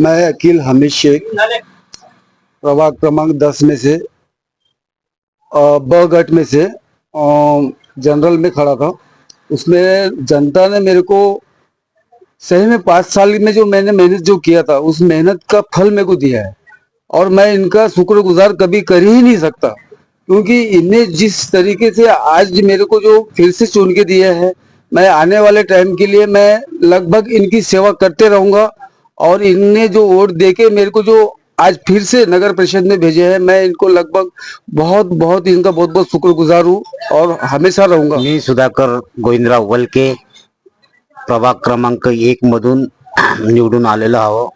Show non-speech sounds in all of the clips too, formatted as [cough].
मैं अकील हमीद शेख प्रभाग क्रमांक दस में से अ, ब गट में से जनरल में खड़ा था। उसमें जनता ने मेरे को सही में पाँच साल में जो मैंने मेहनत जो किया था उस मेहनत का फल मेरे को दिया है। और मैं इनका शुक्रगुजार कभी कर ही नहीं सकता क्योंकि इनने जिस तरीके से आज मेरे को जो फिर से चुन के दिया है मैं आने वाले टाइम के लिए मैं लगभग इनकी सेवा करते रहूँगा। और इनने जो वोट देके मेरे को जो आज फिर से नगर परिषद में भेजे हैं मैं इनको लगभग बहुत बहुत इनका बहुत बहुत शुक्रगुजार हूँ और हमेशा रहूंगा। मी सुधाकर गोविंदराव वलके प्रभाग क्रमांक एक मधून [clears throat] निवडून आलेलो आहो.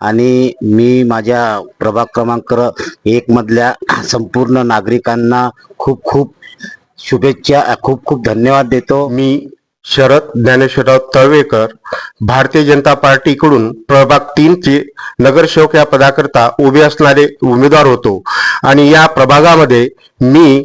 आणि मी माझ्या प्रभाग क्रमांक एक मधल्या [clears throat] संपूर्ण नागरिकांना खूप खूप शुभेच्छा खूप खूप धन्यवाद देतो. मी शरद ज्ञानेश्वरराव तळवेकर भारतीय जनता पार्टीकडून प्रभाग तीन चे नगरसेवक या पदाकरता उभे असणारे उमेदवार होतो. आणि या प्रभागामध्ये मी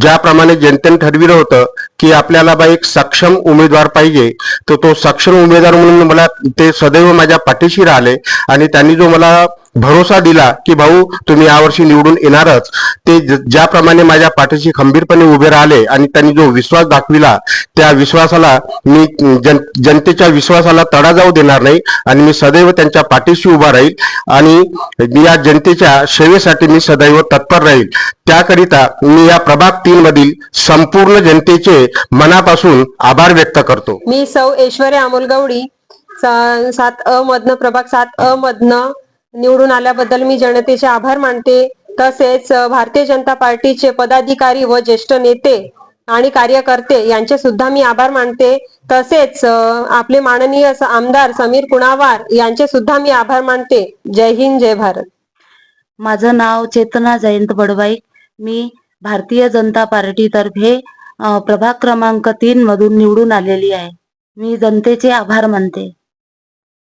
ज्याप्रमाणे जनतेने ठरविलं होतं की आपल्याला बा एक सक्षम उमेदवार पाहिजे तर तो सक्षम उमेदवार म्हणून मला ते सदैव माझ्या पाठीशी राहिले आणि त्यांनी जो मला भरोसा दिला की भाऊ तुम्ही यावर्षी निवडून येणारच ते ज- ज्याप्रमाणे माझ्या पाठीशी खंबीरपणे उभे राहिले आणि त्यांनी जो विश्वास दाखविला त्या विश्वासाला मी जन जनतेच्या विश्वासाला तडा जाऊ देणार नाही आणि मी सदैव त्यांच्या पाठीशी उभा राहील आणि या जनतेच्या सेवेसाठी मी सदैव तत्पर राहील. त्याकरिता मी या प्रभाग तीन मधील संपूर्ण जनतेचे मनापासून आभार व्यक्त करतो. मी सौ ऐश्वर्या अमोल गवडी सात अ मधन प्रभाग सात अ मधन निवडून आल्याबद्दल मी जनतेचे आभार मानते. तसेच भारतीय जनता पार्टीचे पदाधिकारी व ज्येष्ठ नेते आणि कार्यकर्ते यांचे सुद्धा मी आभार मानते. तसेच आपले माननीय आमदार समीर कुणावार यांचे सुद्धा मी आभार मानते. जय हिंद जय भारत. माझं नाव चेतना जयंत बडवाई. मी भारतीय जनता पार्टीतर्फे प्रभाग क्रमांक तीन मधून निवडून आलेली आहे. मी जनतेचे आभार मानते.